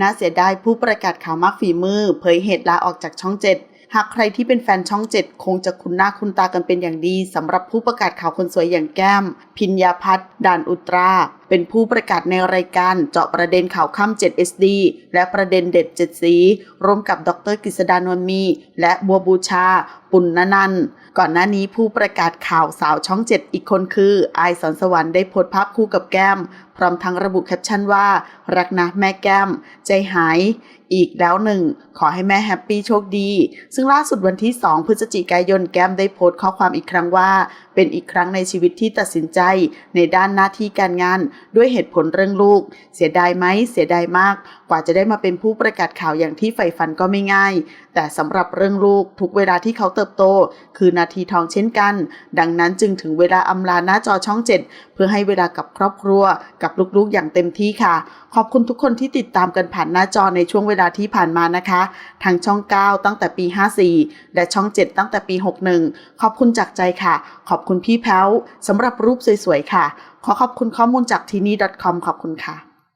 น่าเสียดายผู้ประกาศข่าวมากฝีมือ เผยเหตุลาออกจากช่องเจ็ดหากใครที่เป็นแฟนช่องเจ็ดคงจะคุ้นหน้าคุ้นตากันเป็นอย่างดีสำหรับผู้ประกาศข่าวคนสวยอย่างแก้ม พิญญาพัฒน์ด่านอุตรา เป็นผู้ประกาศในรายการเจาะประเด็นข่าวค่ำ 7 SD และประเด็นเด็ด 7 สี ร่วมกับดรกฤษดานวลมี และบัวบูชา ปุณณนันท์ก่อนหน้านี้ผู้ประกาศข่าวสาวช่อง 7 อีกคนคือไอสอนสวรรค์ได้โพสต์ภาพคู่กับแก้ม พร้อมทั้งระบุแคปชั่นว่า รักนะแม่แก้ม ใจหาย อีกแล้วหนึ่ง ขอให้แม่แฮปปี้โชคดี ซึ่งล่าสุดวันที่ 2 พฤศจิกายนแก้มได้โพสต์ข้อความอีกครั้งว่า เป็นอีกครั้งในชีวิตที่ตัดสินใจ ในด้านหน้าที่การงานด้วยเหตุผลเรื่องลูก เสียดายไหมเสียดายมาก ว่าจะได้มาเป็นผู้ประกาศข่าวอย่างที่ใฝ่ฝันก็ไม่ง่าย แต่สำหรับเรื่องลูกทุกเวลาที่เขาเติบโต คือนาทีทองเช่นกัน ดังนั้นจึงถึงเวลาอำลาหน้าจอช่อง 7 เพื่อให้เวลากับครอบครัว กับลูกๆอย่างเต็มที่ค่ะ ขอบคุณทุกคนที่ติดตามกันผ่านหน้าจอในช่วงเวลาที่ผ่านมานะคะ ทางช่อง 9 ตั้งแต่ปี 54 และช่อง 7 ตั้งแต่ปี 61 ขอบคุณจากใจค่ะ ขอบคุณพี่แพ้วสำหรับรูปสวยๆค่ะ ขอขอบคุณข้อมูลจากทีนี่ .com ขอบคุณค่ะ